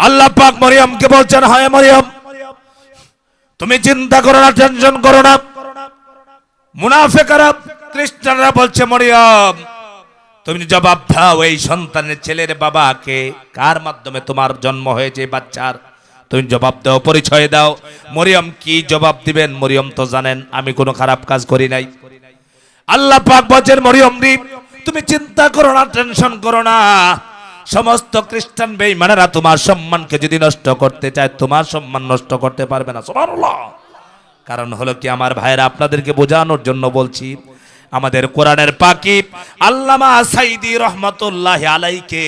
আল্লাহ পাক মরিয়মকে বলছেন, হয় মরিয়ম, তুমি চিন্তা করো না, টেনশন করো না। মুনাফেকারা, খ্রিস্টানরা বলছে, মরিয়ম, তুমি জবাব দাও, এই সন্তানের ছেলের বাবাকে কার মাধ্যমে তোমার জন্ম হয়েছে বাচ্চার? তুমি জবাব দাও, পরিচয় দাও। মরিয়ম কি জবাব দিবেন? মরিয়ম তো জানেন, আমি কোনো খারাপ কাজ করি নাই। আল্লাহ পাক বলছেন, মরিয়ম রি, তুমি চিন্তা করো না, টেনশন করো না। সমস্ত খ্রিস্টান বেঈমানেরা তোমার সম্মানকে যদি নষ্ট করতে চায়, তোমার সম্মান নষ্ট করতে পারবে না। সুবহানাল্লাহ। কারণ হলো কি, আমার ভাইরা আপনাদেরকে বোঝানোর জন্য বলছি, আমাদের কোরআনের পাকি আল্লামা সাইদি রহমতুল্লাহ আলাইকে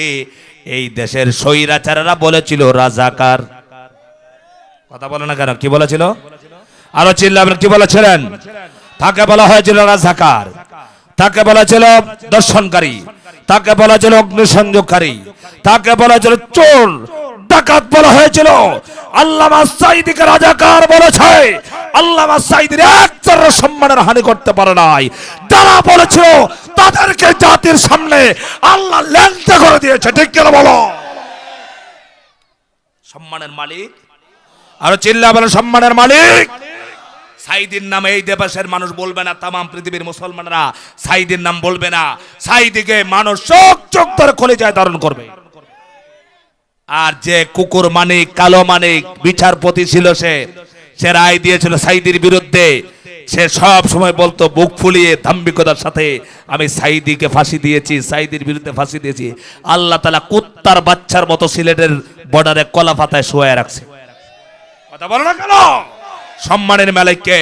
এই দেশের স্বৈরাচারেরা বলেছিল, রাজাকার। কথা বলে না কেন? কি বলেছিল? আরও চিল্লাবেন, কি বলেছিলেন? তাকে বলা হয়েছিল রাজাকার। তাকে বলা ছিল দর্শনকারী। তাকে বলা ছিল অগ্নিসংযোগকারী, তাকে বলা ছিল চোর, ডাকাত বলা হয়েছিল। আল্লামা সাইদিকে রাজাকার বলেছে, আল্লামা সাইদির একটার সম্মানের হানি করতে পারে নাই। যারা বলেছিল তাদেরকে জাতির সামনে আল্লাহ ল্যাংটা করে দিয়েছে, ঠিক কেন বলো? সম্মানের মালিক। আরও চিল্লা বলে, সম্মানের মালিক। সাইদির নাম এই দেবাসের মানুষ বলবে না তাম পৃথিবীর মুসলমানরা সাইদির নাম বলবে না। সাইদিকে মানুষ চোখ চোখ ধরে খোলে যায়, ধারণ করবে। আর যে কুকুর মানিক, কালো মানিক, বিচারপতি ছিল সে সে রায় দিয়েছিল সাইদির বিরুদ্ধে। সে সব সময় বলতো, বুক ফুলিয়ে ধাম্বিকতার সাথে আমি সাইদিকে ফাঁসি দিয়েছি, সাইদির বিরুদ্ধে ফাঁসি দিয়েছি। আল্লাহ তালা কুত্তার বাচ্চার মতো সিলেটের বর্ডারে কলা পাতায় শোয়া রাখছে। কথা বলো না কেন? সম্মানের মালিককে।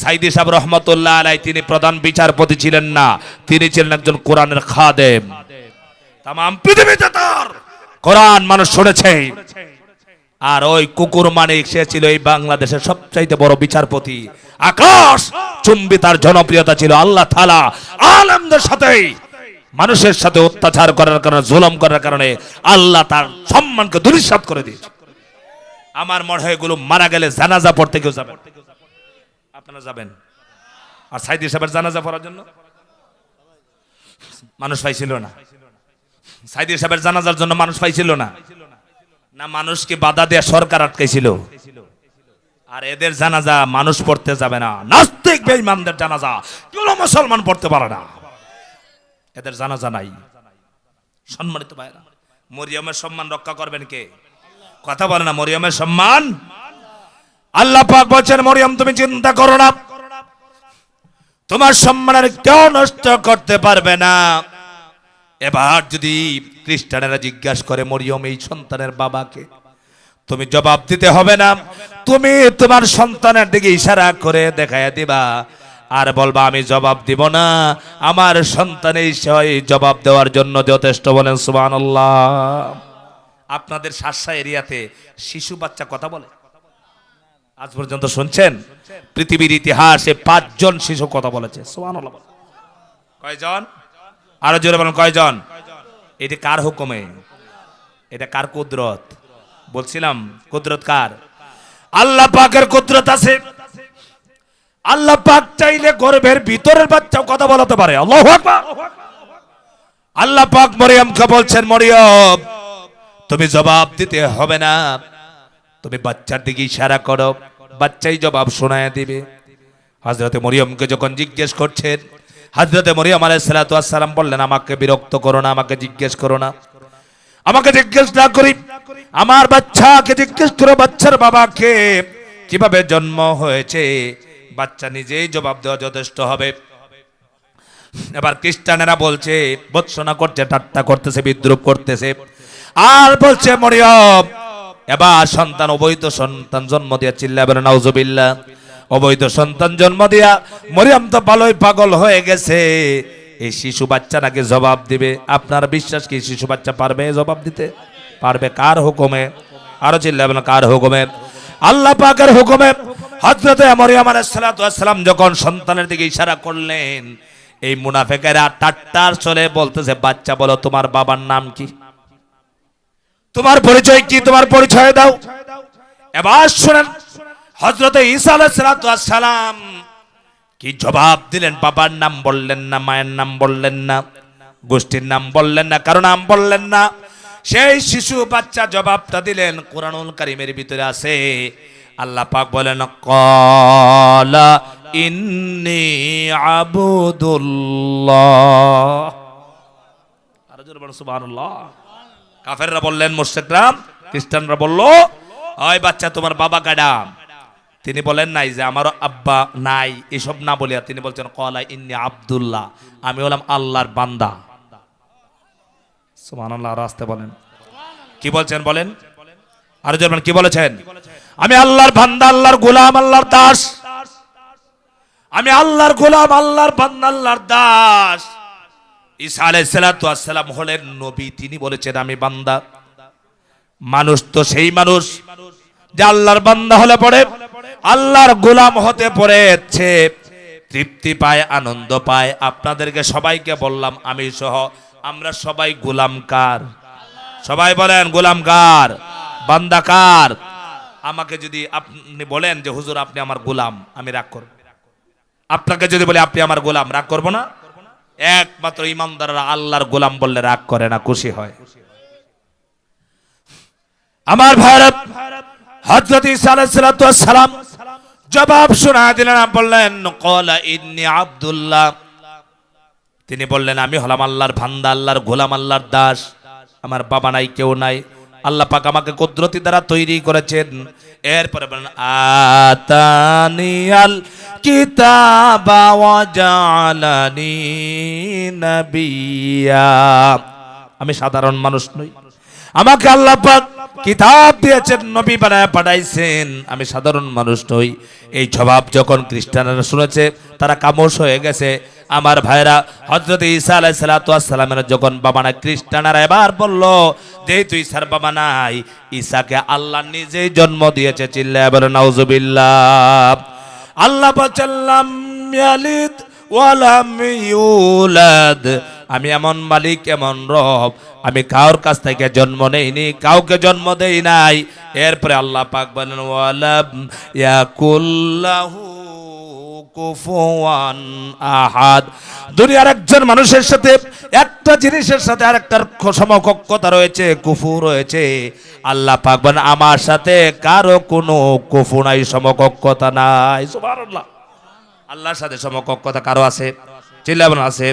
সাইদি সাহেব রহমতুল্লাহ আলাই তিনি প্রধান বিচারপতি ছিলেন না, তিনি ছিলেন একজন কোরআনের খাদেম। তাম পৃথিবীতে তার। কোরআন মানুষ শুনেছে। আর ওই কুকুর মানিক, সে ছিল এই বাংলাদেশের সবচাইতে বড় বিচারপতি। আকাশ চুম্বি তার জনপ্রিয়তা ছিল আল্লাহ থালা আলমদের সাথে মানুষের সাথে অত্যাচার করার কারণে, জুলম করার কারণে আল্লাহ তার সম্মানকে দুরিসাত করে দিয়েছে। আমার মনে হয় এগুলো মারা গেলে জানাজা পড়তে কেউ যাবেন আপনারা যাবেন? আর সাইদি সাহেবের জানাজা পড়ার জন্য? মানুষ পাইছিল না। সাইদি সাহেবের জানাজার জন্য মানুষ পাইছিল না। না, মানুষকে বাধা দেয়া সরকার আটকাইছিল। আর এদের জানাজা মানুষ পড়তে যাবে না। নাস্তিক, বেঈমানদের জানাজা। কেউ মুসলমান পড়তে পারে না। এদের জানাজা নাই। সম্মানিত ভাইরা মরিয়মের সম্মান রক্ষা করবেন কে? কথা বলে না, মরিয়মের সম্মান। আল্লাহ পাক বলছেন, মরিয়ম, তুমি চিন্তা করো না। তোমার সম্মানের কেউ নষ্ট করতে পারবে না। এবার যদি খ্রিস্টানেরা জিজ্ঞাসা করে, মরিয়ম, এই সন্তানের বাবাকে, তুমি জবাব দিতে হবে না। তুমি তোমার সন্তানের দিকে ইশারা করে দেখাইয়া দিবা। আর বলবা, আমি জবাব দিব না। আমার সন্তান জবাব দেওয়ার জন্য যথেষ্ট বলেন, সুবহানাল্লাহ। আপনাদের শাসা এরিয়াতে শিশু বাচ্চা কথা বলে? আজ পর্যন্ত শুনছেন? পৃথিবীর ইতিহাসে পাঁচজন শিশু কথা বলেছে। কয়জন? আরও জোরে বলেন, কয়জন? এটি কার হুকুমে? এটা কার কুদরত? বলছিলাম, কুদরত কার? আল্লাহ পাকের কুদরত আছে। আল্লাহ পাক চাইলে গর্ভের ভিতরের বাচ্চাও কথা বলাতে পারে। আল্লাহ আল্লাহ পাক মরিয়মকে বলছেন, মরিয়ম তুমি জবাব দিতে হবে না। তুমি বাচ্চার দিকে ইশারা করো। বাচ্চাই জবাব শোনায় দিবে। হজরতে মরিয়মকে যখন জিজ্ঞেস করছেন হজরতে মরিয়ম আলাইসালাম বললেন, আমাকে বিরক্ত করো না, আমাকে জিজ্ঞেস করো না। আমাকে জিজ্ঞেস না করি। আমার বাচ্চাকে জিজ্ঞেস করো, বাচ্চার বাবাকে। কীভাবে জন্ম হয়েছে? বাচ্চা নিজেই জবাব দেওয়া যথেষ্ট হবে। এবার খ্রিস্টানেরা বলছে, বৎসনা করছে, ঠাট্টা করতেছে, বিদ্রুপ করতেছে। আর বলছে মরিয়ম, এবার সন্তান, অবৈধ সন্তান জন্ম দিয়া চিল্লা বলে, নাউজুবিল্লাহ। অবৈধ সন্তান জন্ম দিয়া মরিয়ম তো ভালোই পাগল হয়ে গেছে। এই শিশু বাচ্চা নাকি জবাব দিবে। আপনার বিশ্বাস কি শিশু বাচ্চা পারবে জবাব দিতে? পারবে কার হুকুমে? আরও চিল্লা বলেন কার হুকুমে? আল্লাহ পাকের হুকুমে হজরতে মরিয়ম আলাইসালাম যখন সন্তানের দিকে ইশারা করলেন, এই মুনাফেকেরা টাট্টার চলে বলতেছে, বাচ্চা বলো তোমার বাবার নাম কি? তোমার পরিচয় কি? তোমার পরিচয় দাও। এবার শুনেন হজরত ঈসা সালাম কি জবাব দিলেন? বাবার নাম বললেন না, মায়ের নাম বললেন না, গোষ্ঠীর নাম বললেন না, কারও নাম বললেন না। সেই শিশু বাচ্চা জবাবটা দিলেন, কোরআনুল কারিমের ভিতরে আছে, আল্লাহ পাক বলেন, কলা ইন্নি আবুদুল্লাহ। আরও জোরে বলো সুবহানাল্লাহ। কাফেররা বললেন মুশরিকরা খ্রিস্টানরা বলল ওই বাচ্চা, তোমার বাবা গাডাম তিনি বলেন নাই যে আমার আব্বা নাই। এসব না বলিয়া তিনি বলছেন, কলা ইন্নি আব্দুল্লাহ, আমি হলাম আল্লাহর বান্দা। সুবহানাল্লাহ রাস্তে বলেন। কি বলছেন বলেন? আর যেমন কি বলেছেন? আমি আল্লাহর বান্দা, আল্লাহর গোলাম, আল্লাহর দাস। আমি আল্লাহর গোলাম, আল্লাহর বান্দা, আল্লাহর দাস। ঈসা আলাইহিসসালাম হলেন নবী। তিনি বলেছেন, আমি বান্দা। মানুষ তো সেই মানুষ যে আল্লাহর বান্দা হলে পড়ে, আল্লাহর গোলাম হতে পড়েছে তৃপ্তি পায়, আনন্দ পায়। আপনাদেরকে সবাইকে বললাম, আমি সহ, আমরা সবাই গোলাম কার? সবাই বলেন, গোলাম কার? বান্দা কার? আমাকে যদি আপনি বলেন যে, হুজুর, আপনি আমার গোলাম, আমি রাগ করব। আপনাকে যদি বলি, আপনি আমার গোলাম, রাগ করব না? একমাত্র ইমানদাররা আল্লাহর গোলাম বললে রাগ করে না, খুশি হয়। আমার ভারত হজরত সালাম জবাব শোনা দিলেন বললেন, কলা ইন্নি আব্দুল্লাহ। তিনি বললেন, আমি হলাম আল্লাহর ভান্দা আল্লাহর গোলাম, আল্লাহর দাস। আমার বাবা নাই, কেউ নাই। আল্লাহ পাক আমাকে কুদরতি দ্বারা তৈরি করেছেন। এরপরে বলেন আতানিয়াল কিতাবা ওয়া জালানি নাবিয়া। আমি সাধারণ মানুষ নই। আমাকে আল্লাহ পাক কিতাব দিয়েছেন, নবী বানায় পাঠাইছেন। আমি সাধারণ মানুষ নই। এই জবাব যখন খ্রিস্টানরা শুনেছে, তারা কামোশ হয়ে গেছে। আমার ভাইরা হজরত ঈসা আলাই সালাতামের যখন বাবা না খ্রিস্টানরা এবার বলল যে তুই ঈসার বাবা নাই ঈসাকে আল্লাহ নিজেই জন্ম দিয়েছে চিল্লা বলে, নাউজুবিল্লাহ। আল্লাহ ইউলাদ। আমি এমন মালিক, এমন রব, আমি কাউর কাছ থেকে জন্ম নেইনি, কাউকে জন্ম দেই নাই। এরপরে আল্লাহ পাক বলেন ওয়ালাম ইয়াকুল্লাহু কুফুয়ান আহাদ। দুনিয়ার একজন মানুষের সাথে একটা জিনিসের সাথে আরেকটার সমকক্ষতা রয়েছে, কুফু রয়েছে। আল্লাহ পাক বলেন, আমার সাথে কারও কোনো কুফু নাই, সমকক্ষতা নাই। সুবহানাল্লাহ। আল্লাহর সাথে সমকক্ষতা কারও আছে? চিল্লাবেন, আছে।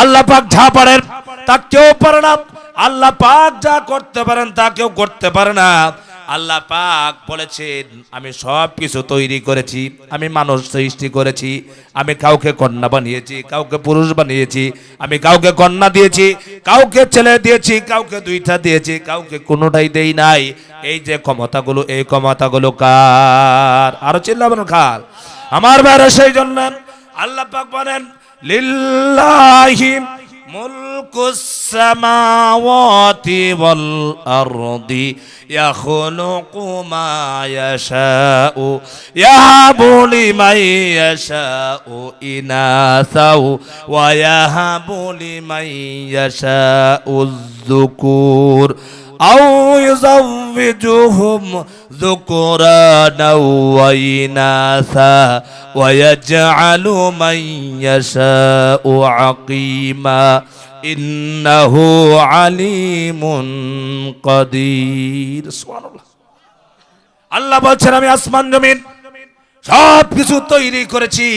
আল্লাহ পাক যা পারেন, তা কেউ পারে না। আল্লাহ পাক যা করতে পারেন, তা কেউ করতে পারে না। আল্লাহ পাক বলেছেন, আমি সব কিছু তৈরি করেছি, আমি মানুষ সৃষ্টি করেছি, আমি কাউকে কন্যা বানিয়েছি, কাউকে পুরুষ বানিয়েছি, আমি কাউকে কন্যা দিয়েছি, কাউকে ছেলে দিয়েছি, কাউকে দুইটা দিয়েছি, কাউকে কোনোটাই দেই নাই। এই যে ক্ষমতাগুলো, এই ক্ষমতাগুলো কার? আরও চিল্লাবেন কার আমার বাইরে সেই জন্য আল্লাহ পাক বলেন, লিল্লাহি ملك السماوات والأرض يخلق ما يشاء يهب لمن يشاء إناثا ويهب لمن يشاء الذكور. أو يزوجهم ذكرانا وإناثا ويجعل من يشاء عقيما إنه عليم قدير سبحان الله আল্লাহ বলছেন আমি আসমান জমিন সব কিছু তৈরি করেছি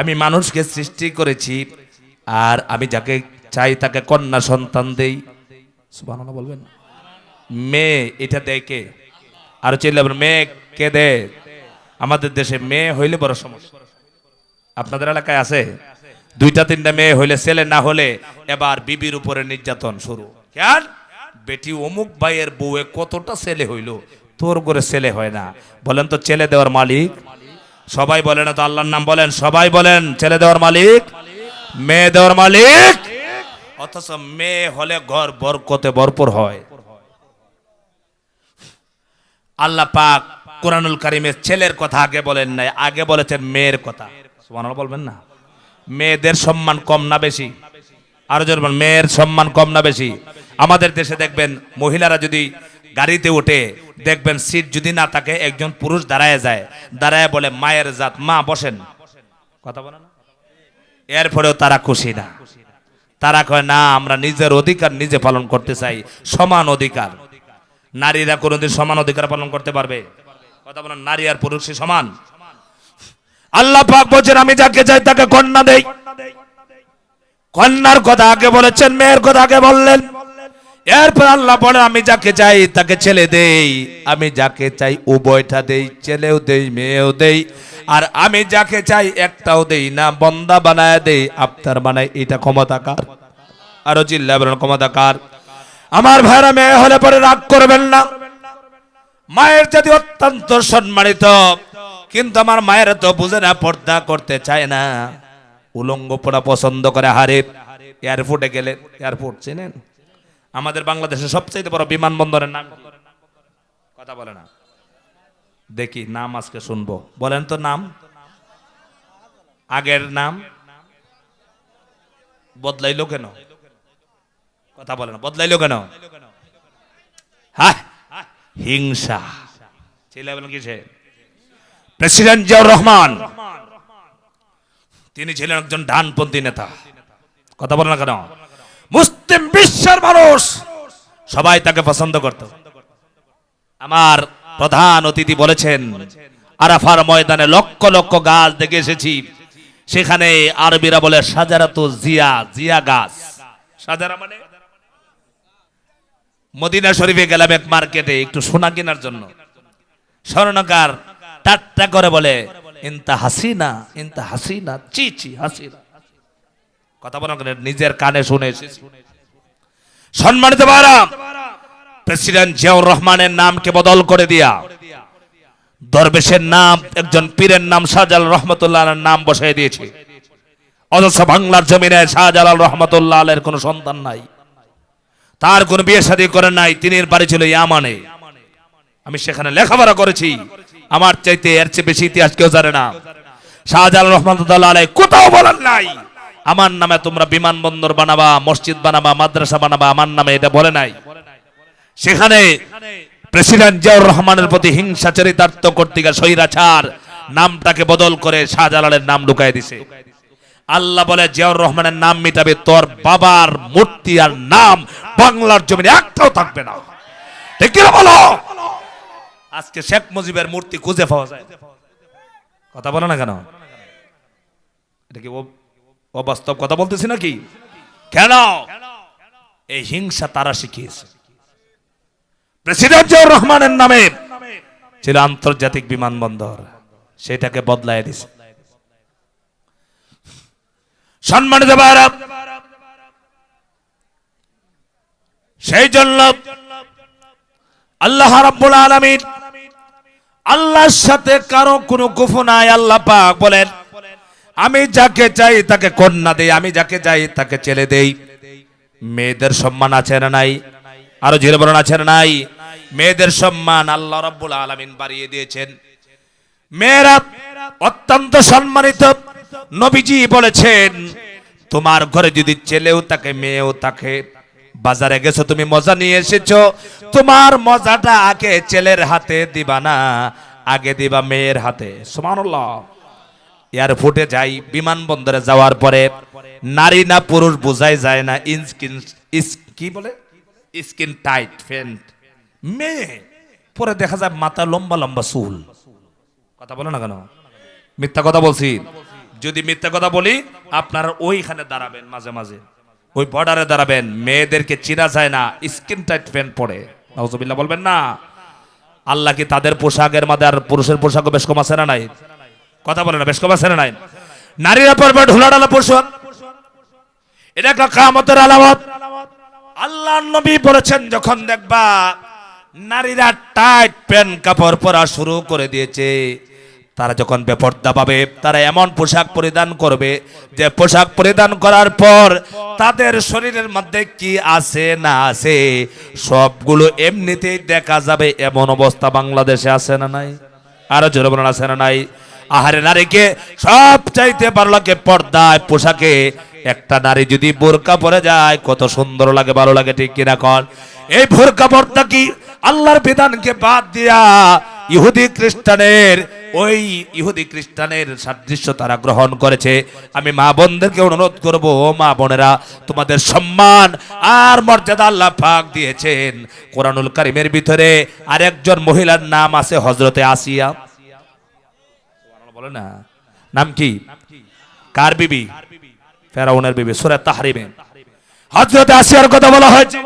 আমি মানুষকে সৃষ্টি করেছি আর আমি যাকে চাই তাকে কন্যা সন্তান দেই সুবহানাল্লাহ বলবেন মেয়ে এটা দেয় কে? আর চিল্লা মেয়ে কে দেয়? আমাদের দেশে মেয়ে হইলে বড় সমস্যা। আপনাদের এলাকায় আছে? দুইটা, তিনটা মেয়ে হইলে ছেলে না হলে এবার বিবির উপরে নির্যাতন শুরু। কেন বেটি অমুক ভাইয়ের বউয়ে কতটা ছেলে হইল? তোর করে ছেলে হয় না। বলেন তো ছেলে দেওয়ার মালিক? সবাই বলেন তো আল্লাহর নাম বলেন, সবাই বলেন, ছেলে দেওয়ার মালিক? মেয়ে দেওয়ার মালিক? অথচ মেয়ে হলে ঘর বরকতে ভরপুর হয়। আল্লাহ পাক কোরআনুল কারিমের ছেলের কথা আগে বলেন নাই, আগে বলেছেন মেয়ের কথা। সুবহানাল্লাহ বলবেন না? মেয়েদের সম্মান কম না বেশি? আরও জন মেয়ের সম্মান কম না বেশি? আমাদের দেশে দেখবেন মহিলারা যদি গাড়িতে ওঠে দেখবেন সিট যদি না থাকে, একজন পুরুষ দাঁড়ায় যায়, দাঁড়ায় বলে, মায়ের জাত, মা, বসেন। কথা বলে না? এরপরেও তারা খুশি না। তারা কয়, না, আমরা নিজের অধিকার নিজে পালন করতে চাই, সমান অধিকার। নারীরা কোনোদিন সমান অধিকার পালন করতে পারবে? কথা বলেন, নারী আর পুরুষ সমান? আল্লাহ পাক বলছেন, আমি যাকে চাই তাকে কন্যা দেই। কন্যার কথা আগে বলেছেন, মেয়ের কথা আগে বললেন। এরপর আল্লাহ বলে আমি যাকে চাই তাকে ছেলে দেই। আমি যাকে চাই উভয়টা দেই, ছেলেও দেই, মেয়েও দেই। আর আমি যাকে চাই একটাও দেই না, বন্দা বানায় দেই। আফতার বানাই এটা ক্ষমতা কার? আরও জিল্লা বলেন, ক্ষমতা কার? আমার ভাইরা মেয়ে হলে পরে রাগ করবেন না। মায়ের যদি অত্যন্ত সম্মানিত, কিন্তু আমার মায়ের তো বুঝে না, পর্দা করতে চায় না। উলঙ্গ পড়া পছন্দ করে হারে এয়ারপোর্টে গেলে, এয়ারপোর্ট চেনেন? আমাদের বাংলাদেশের সবচেয়ে বড় বিমানবন্দরের নাম কথা বলে না। দেখি, নাম আজকে শুনব। বলেন তো নাম। আগের নাম? বদলাইলো কেন? কথা বলে না, বদলাইলো কেন? হ্যাঁ হিংসা। ছেলে বলেন কিসে প্রেসিডেন্ট জিয়াউর রহমান। তিনি ছিলেন একজন ডানপন্থী নেতা। কথা বলেন না কেন? মুসলিম বিশ্বের মানুষ। সবাই তাকে পছন্দ করত। আমার প্রধান অতিথি বলেছেন, আরাফার ময়দানে লক্ষ লক্ষ গাছ দেখে এসেছি। সেখানে আরবিরা বলে সাজারাত জিয়া জিয়া গাছ। সাজারা মানে? মদিনা শরীফে গেলাম এক মার্কেটে একটু সোনা কেনার জন্য। স্বর্ণকার টাট্টা করে বলে, ইনতা হাসিনা ইনতা হাসিনা, চি চি, হাসিনা। কথা বলা নিজের কানে শুনে সম্মানিত প্রেসিডেন্ট জিয়াউর রহমানের নামকে বদল করে দিয়া, দরবেশের নাম, একজন পীরের নাম শাহজালাল রহমতুল্লাহ নাম বসাই দিয়েছে। অথচ বাংলার জমিনে শাহজালাল রহমতুল্লাহ আলের কোনো সন্তান নাই। তার কোনো বিয়ে শাদী করেন নাই, তিনি বাড়ি ছিল ইয়ামানে। আমি সেখানে লেখাপড়া করেছি। আমার চাইতে এর চেয়ে বেশি ইতিহাস কেউ জানে না। শাহজালাল রহমতুল্লাহ আলাই কোথাও বলেন নাই, আমার নামে তোমরা বিমানবন্দর বানাবা, মসজিদ বানাবা, মাদ্রাসা বানাবা, আমার নামে এটা বলে নাই। সেখানে প্রেসিডেন্ট জিয়াউর রহমানের প্রতি হিংসা, চরিতার্থ, কর্তৃকা সৈরাচার নামটাকে বদল করে শাহজালালের নাম ঢুকাই দিছে। আল্লাহ বলে, জিয়াউর রহমানের নাম মিটাবে, তোর বাবার মূর্তি আর নাম বাংলার জমিনে একটাও থাকবে না। ঠিক বলো? আজকে শেখ মুজিবের মূর্তি খুঁজে পাওয়া যায়। কথা বলো না কেন? এটা কি অবাস্তব কথা বলতেছি নাকি? কেন? এই হিংসা তারা শিখিয়েছে। প্রেসিডেন্ট জিয়াউর রহমানের নামে ছিল আন্তর্জাতিক বিমানবন্দর। সেটাকে বদলায় দিছে। সম্মানিত ভাইরা সেই জন্য আল্লাহ রাব্বুল আলামিন আল্লাহর সাথে কারও কোনো কুফু নাই, আল্লাহ পাক বলেন, আমি যাকে চাই তাকে কন্যা দেই, আমি যাকে চাই তাকে ছেলে দেই। মেয়েদের সম্মান আছে না নাই? আরও জেলে বলেন, আছে না নাই? মেয়েদের সম্মান আল্লাহ রাব্বুল আলামিন বাড়িয়ে দিয়েছেন। মেয়েরা অত্যন্ত সম্মানিত। নবীজি বলেছেন, তোমার ঘরে যদি ছেলেও থাকে, মেয়েও থাকে, বাজারে গেছো, তুমি মজা নিয়ে এসেছ, তোমার মজাটা আগে ছেলের হাতে দিবা না, আগে দিবা মেয়ের হাতে। এয়ারপোর্টে যাই, বিমানবন্দরে যাওয়ার পরে, নারী না পুরুষ বোঝাই যায় না, ইনস্কিন কি বলে? স্কিন টাইট ফ্যান্ট মেয়ে, পরে দেখা যায় মাথা লম্বা লম্বা চুল। কথা বলো না কেন? মিথ্যা কথা বলছি। যদি মিথ্যা কথা বলি, আপনারা ওইখানে দাঁড়াবেন মাঝে মাঝে। ওই বর্ডারে দাঁড়াবেন। মেয়েদেরকে চিনা যায় না স্কিন টাইট প্যান্ট পরে নাউজুবিল্লাহ বলবেন না। আল্লাহ কি তাদের পোশাকের মাঝে আর পুরুষের পোশাকও বেশ কম আছে না নাই? কথা বলে না, বেশ কম আছে না নাই? নারীরা পরবে ঢোলাডালা পোশাক। এটা একটা কামতের আলামত। আল্লাহ নবী বলেছেন, যখন দেখবা নারীরা টাইট প্যান্ট কাপড় পরা শুরু করে দিয়েছে তারা যখন বেপর্দা পাবে, তারা এমন পোশাক পরিধান করবে যে পোশাক পরিধান করার পর তাদের শরীরের মধ্যে কি আছে না আছে, সবগুলো এমনিতেই দেখা যাবে। এমন অবস্থা বাংলাদেশে আছে না নাই? আরও জোরে বলেন, আছে না নাই? আহারে নারীকে সব চাইতে ভালো লাগে পর্দায় পোশাকে। একটা নারী যদি বোরকা পরে যায়, কত সুন্দর লাগে, ভালো লাগে, ঠিক কিনা কন? এই বোরকা পর্দা কি আল্লাহর বিধানকে বাদ দিয়া ইহুদি খ্রিস্টানের ওই ইহুদি খ্রিস্টানের সাদৃশ্য তারা গ্রহণ করেছে। আমি মা বোনদেরকে অনুরোধ করব, ও মা বোনেরা, তোমাদের সম্মান আর মর্যাদা আল্লাহ পাক দিয়েছেন। কোরআনুল কারিমের ভিতরে আরেকজন মহিলার নাম আছে হজরতে আসিয়া। বলে না। নাম কি? কার বিবি? ফেরাউনের বিবি, সুরে তাহরিমে। হজরতে আসিয়ার কথা বলা হয়েছে।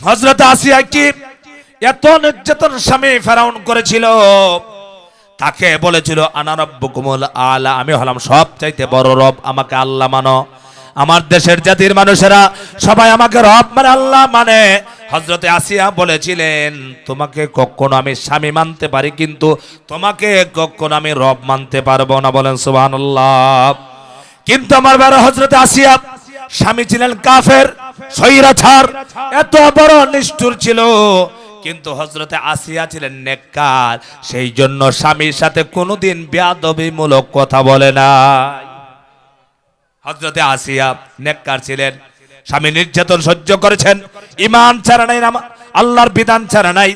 হজরত আসিয়া কি? এত নির্যাতন স্বামী ফেরাউন করেছিল। তাকে বলেছিল আনারব্বকুমুল আলা। আমি হলাম সব চাইতে বড় রব, আমাকে আল্লাহ মানো। আমার দেশের জাতির মানুষেরা সবাই আমাকে রব মানে আল্লাহ মানে। হজরতে আসিয়া বলেছিলেন, তোমাকে কখনো আমি স্বামী মানতে পারি, কিন্তু তোমাকে কখনো আমি রব মানতে পারব না। বলেন, সুবহানাল্লাহ। কিন্তু আমার বারো হজরতে আসিয়া, স্বামী ছিলেন কাফের সৈরাছার এত বড় নিষ্ঠুর ছিল। কিন্তু হজরতে আসিয়া ছিলেন নেককার সেই জন্য স্বামীর সাথে কোনোদিন বেয়াদবিমূলক কথা বলে না হজরতে আসিয়া নেককার ছিলেন, স্বামী নির্যাতন সহ্য করেছেন ইমান ছাড়া নাই, নামা আল্লাহর বিধান ছাড়া নাই।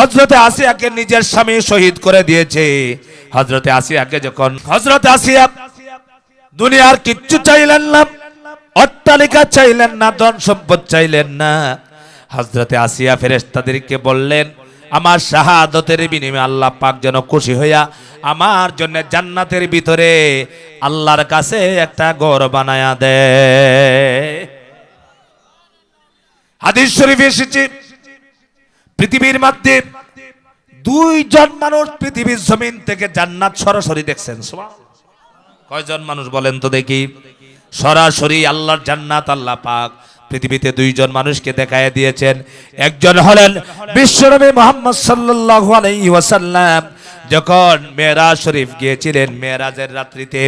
হজরতে আসিয়াকে নিজের স্বামী শহীদ করে দিয়েছে। হজরতে আসিয়াকে যখন হজরতে আসিয়া দুনিয়ার কিচ্ছু চাইলেন না, অট্টালিকা চাইলেন না, ধন সম্পদ চাইলেন না হজরতে আসিয়া ফেরেশতাদেরকে বললেন, আমার শাহাদতের বিনিময়ে আল্লাহ পাক যেন খুশি হইয়া আমার জন্য জান্নাতের ভিতরে আল্লাহর কাছে একটা ঘর বানায়া দে হাদিস শরীফে এসেছে, পৃথিবীর মধ্যে দুইজন মানুষ পৃথিবীর জমিন থেকে জান্নাত সরাসরি দেখছেন। কয়জন মানুষ বলেন তো দেখি সরাসরি আল্লাহর জান্নাত আল্লাহ পাক পৃথিবীতে দুইজন মানুষকে দেখায় দিয়েছেন। একজন হলেন বিশ্বনবী মোহাম্মদ সাল্লাল্লাহু আলাইহি ওয়াসাল্লাম। যখন মেরাজ শরীফ গিয়েছিলেন, মেরাজের রাত্রিতে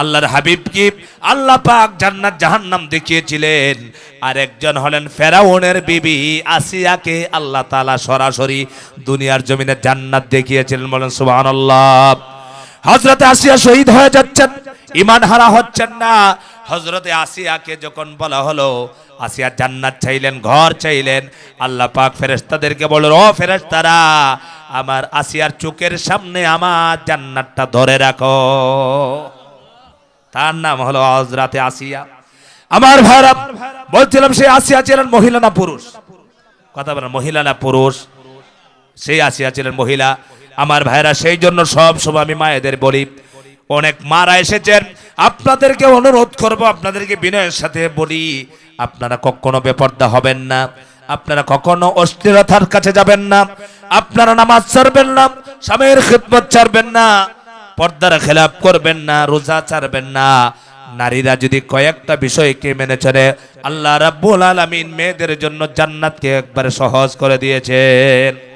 আল্লাহর হাবিব কি আল্লাহ পাক জান্নাত জাহান্নাম দেখিয়েছিলেন। আর একজন হলেন ফেরাউনের বিবি আসিয়াকে আল্লাহ তাআলা সরাসরি দুনিয়ার জমিনে জান্নাত দেখিয়েছিলেন বলেন, সুবহানাল্লাহ। হজরতে আসিয়া শহীদ হয়ে যাচ্ছেন। ইমান হারা হচ্ছেন না। হজরতে আসিয়াকে যখন বলা হলো, আসিয়া জান্নাত চাইলেন, ঘর চাইলেন, আল্লাহ পাক ফেরেশতাদেরকে বলল, ও ফেরেশতারা, আমার আসিয়ার চোখের সামনে আমার জান্নাতটা ধরে রাখো। তার নাম হলো হজরতে আসিয়া। আমার ভাইরা, বলছিলাম সে আসিয়া ছিলেন মহিলা না পুরুষ? কথা বলেন মহিলা না পুরুষ? সেই আসিয়া ছিলেন মহিলা। আমার ভাইরা, সেই জন্য সব সময় আমি মায়েদের বলি, অনেক মারা এসেছেন আপনাদেরকে অনুরোধ করব, আপনাদেরকে বিনয়ের সাথে বলি, আপনারা কখনো বেপর্দা হবেন না, আপনারা কখনো অস্থিরতার কাছে যাবেন না, আপনারা নামাজ ছাড়বেন না, স্বামীর খিদমত ছাড়বেন না, পর্দার খেলাপ করবেন না, রোজা ছাড়বেন না। নারীরা যদি কয়েকটা বিষয়কে মেনে চলে, আল্লাহ রাব্বুল আলামিন মেয়েদের জন্য জান্নাতকে একবারে সহজ করে দিয়েছেন।